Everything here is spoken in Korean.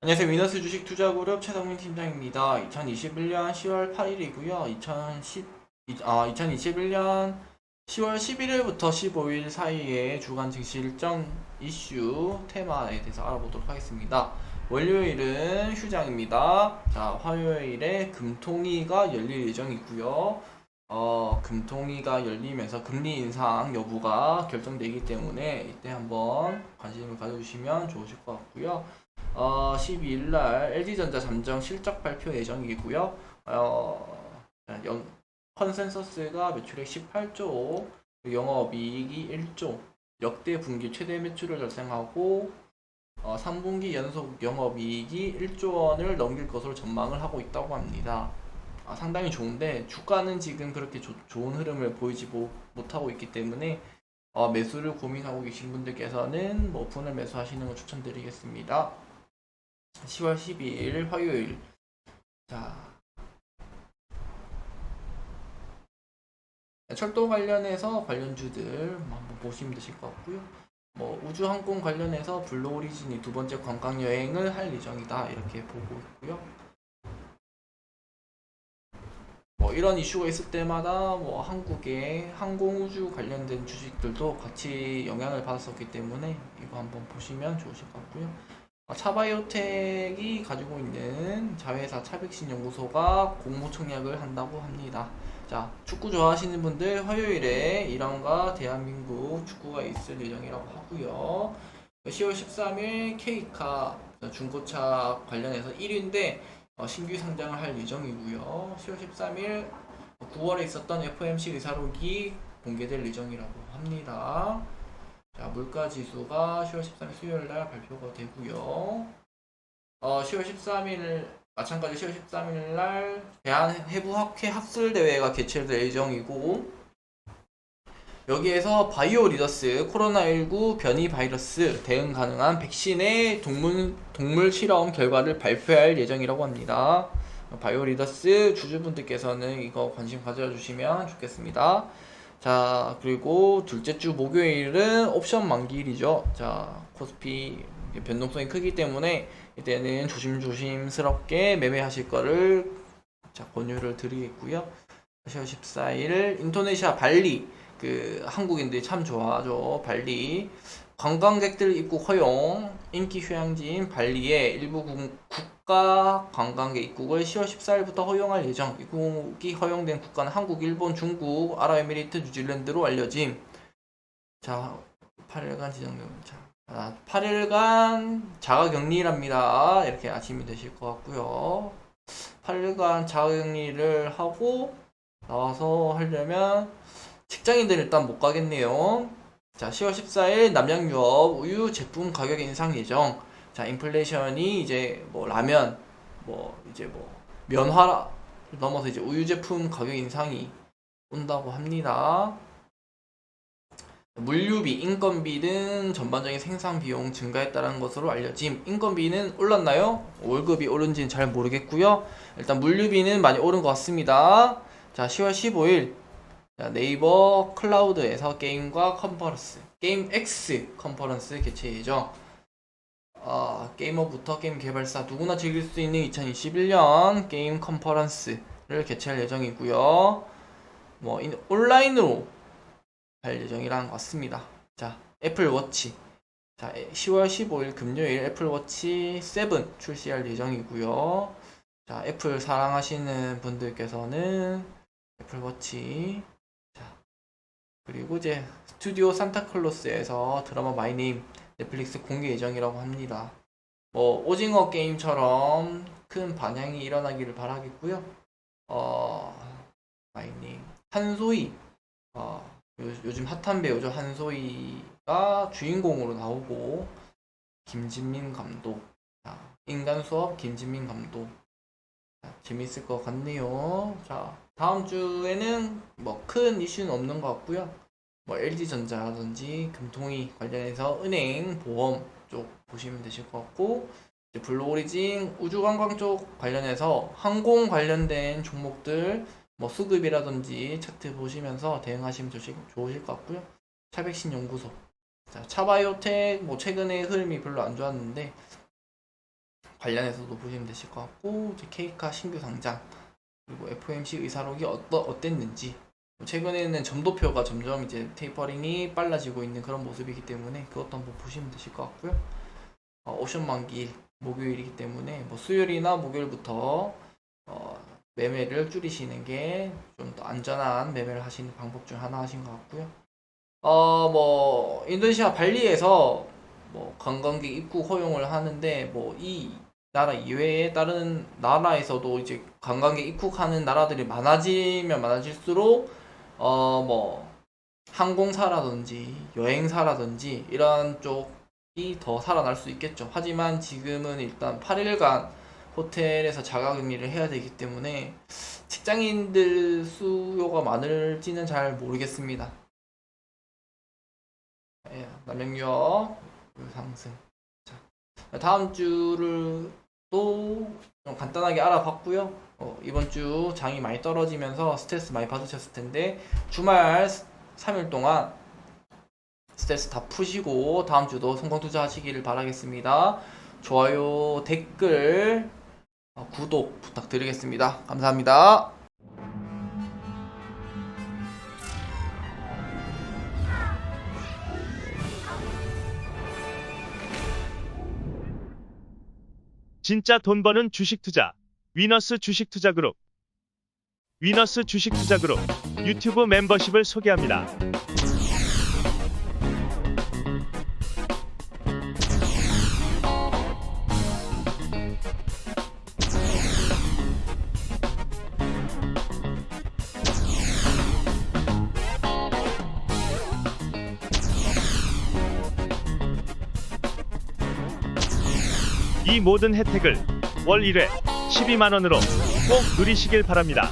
안녕하세요. 위너스 주식 투자그룹 최성민 팀장입니다. 2021년 10월 8일이고요. 2010, 아, 2021년 10월 11일부터 15일 사이에 주간 증시 일정 이슈 테마에 대해서 알아보도록 하겠습니다. 월요일은 휴장입니다. 자, 화요일에 금통위가 열릴 예정이고요. 어, 금통위가 열리면서 금리 인상 여부가 결정되기 때문에 이때 한번 관심을 가져주시면 좋으실 것 같고요. 어, 12일 날 LG전자 잠정 실적 발표 예정이고요. 어, 영, 컨센서스가 매출액 18조, 영업이익이 1조, 역대 분기 최대 매출을 달성하고 어, 3분기 연속 영업이익이 1조 원을 넘길 것으로 전망을 하고 있다고 합니다. 아, 상당히 좋은데 주가는 지금 그렇게 조- 좋은 흐름을 보이지 못, 못하고 있기 때문에 어, 매수를 고민하고 계신 분들께서는 뭐 분을 매수하시는 걸 추천드리겠습니다. 10월 12일 화요일 자 철도 관련해서 관련주들 한번 보시면 되실 것 같고요. 뭐 우주항공 관련해서 블루 오리진이 두 번째 관광 여행을 할 예정이다 이렇게 보고 있고요. 뭐 이런 이슈가 있을 때마다 뭐 한국의 항공우주 관련된 주식들도 같이 영향을 받았었기 때문에 이거 한번 보시면 좋으실 것 같고요. 어, 차바이오텍이 가지고 있는 자회사 차백신 연구소가 공모 청약을 한다고 합니다. 자, 축구 좋아하시는 분들 화요일에 이란과 대한민국 축구가 있을 예정이라고 하고요. 10월 13일 K카 중고차 관련해서 1위인데 어, 신규 상장을 할 예정이고요. 10월 13일 9월에 있었던 FOMC 의사록이 공개될 예정이라고 합니다. 자, 물가 지수가 10월 13일 수요일 날 발표가 되고요. 어, 10월 13일 마찬가지 10월 13일 날 대한 해부학회 학술 대회가 개최될 예정이고 여기에서 바이오 리더스 코로나19 변이 바이러스 대응 가능한 백신의 동물 동물 실험 결과를 발표할 예정이라고 합니다. 바이오 리더스 주주분들께서는 이거 관심 가져주시면 좋겠습니다. 자, 그리고 둘째 주 목요일은 옵션 만기일이죠. 자, 코스피 변동성이 크기 때문에 이때는 조심조심스럽게 매매하실 거를 자, 권유를 드리겠고요. 10월 14일 인도네시아 발리 그 한국인들이 참 좋아하죠. 발리 관광객들 입국 허용 인기 휴양지인 발리에 일부 국- 국가 관광객 입국을 10월 14일부터 허용할 예정. 입국이 허용된 국가는 한국, 일본, 중국, 아랍에미리트, 뉴질랜드로 알려짐. 자, 8일간 지정된 자, 아, 8일간 자가격리랍니다. 이렇게 아시면 되실 것 같고요. 8일간 자가격리를 하고 나와서 하려면 직장인들 일단 못 가겠네요. 자, 10월 14일 남양유업 우유 제품 가격 인상 예정. 자, 인플레이션이 이제 뭐 라면, 뭐 이제 뭐 면화 넘어서 이제 우유 제품 가격 인상이 온다고 합니다. 물류비, 인건비 등 전반적인 생산 비용 따른 것으로 알려짐. 인건비는 올랐나요? 월급이 오른지는 잘 모르겠고요. 일단 물류비는 많이 오른 것 같습니다. 자, 10월 15일 자, 네이버 클라우드에서 게임과 컨퍼런스, 게임 X 컨퍼런스 개최 예정. 어, 게이머부터 게임 개발사 누구나 즐길 수 있는 2021년 게임 컨퍼런스를 개최할 예정이고요. 뭐 인- 온라인으로 할 예정이라는 것 같습니다. 자, 애플 워치. 자, 10월 15일 금요일 애플 워치 7 출시할 예정이고요. 자, 애플 사랑하시는 분들께서는 애플 워치 자, 그리고 이제 스튜디오 산타클로스에서 드라마 마이네임 넷플릭스 공개 예정이라고 합니다. 뭐 오징어 게임처럼 큰 반향이 일어나기를 바라겠고요. 어, 마이네임 한소희 어, 요, 요즘 핫한 배우죠 한소희가 주인공으로 나오고 김진민 감독 자, 인간 수업 김진민 감독 자, 재밌을 것 같네요. 자 다음 주에는 뭐 큰 이슈는 없는 것 같고요. 뭐 LG전자라든지 금통위 관련해서 은행, 보험 쪽 보시면 되실 것 같고 블루오리진 우주관광 쪽 관련해서 항공 관련된 종목들 뭐 수급이라든지 차트 보시면서 대응하시면 좋으실, 좋으실 것 같고요. 차백신 연구소 자, 차바이오텍 뭐 최근에 흐름이 별로 안 좋았는데 관련해서도 보시면 되실 것 같고 이제 케이카 신규 상장 그리고 FOMC 의사록이 어떠, 어땠는지 최근에는 점도표가 점점 이제 테이퍼링이 빨라지고 있는 그런 모습이기 때문에 그것도 한번 보시면 되실 것 같고요. 어, 옵션 만기일 목요일이기 때문에 뭐 수요일이나 목요일부터 어, 매매를 줄이시는 게 좀 더 안전한 매매를 하시는 방법 중 하나 하신 것 같고요. 어, 뭐 인도네시아 발리에서 뭐 관광객 입국 허용을 하는데 뭐 이 나라 이외에 다른 나라에서도 이제 관광객 입국하는 나라들이 많아지면 많아질수록 어 뭐 항공사라든지 여행사라든지 이런 쪽이 더 살아날 수 있겠죠. 하지만 지금은 일단 8일간 호텔에서 자가격리를 해야 되기 때문에 직장인들 수요가 많을지는 잘 모르겠습니다. 예, 남양유업 상승. 자, 다음 주를 또 좀 간단하게 알아봤고요. 어, 이번 주 장이 많이 떨어지면서 스트레스 많이 받으셨을 텐데 주말 3일 동안 스트레스 다 푸시고 다음 주도 성공 투자하시기를 바라겠습니다. 좋아요, 댓글, 어, 구독 부탁드리겠습니다. 감사합니다. 진짜 돈 버는 주식 투자. 위너스 주식 투자 그룹. 위너스 주식 투자 그룹 유튜브 멤버십을 소개합니다. 이 모든 혜택을 월 1회 12만원으로 꼭 누리시길 바랍니다.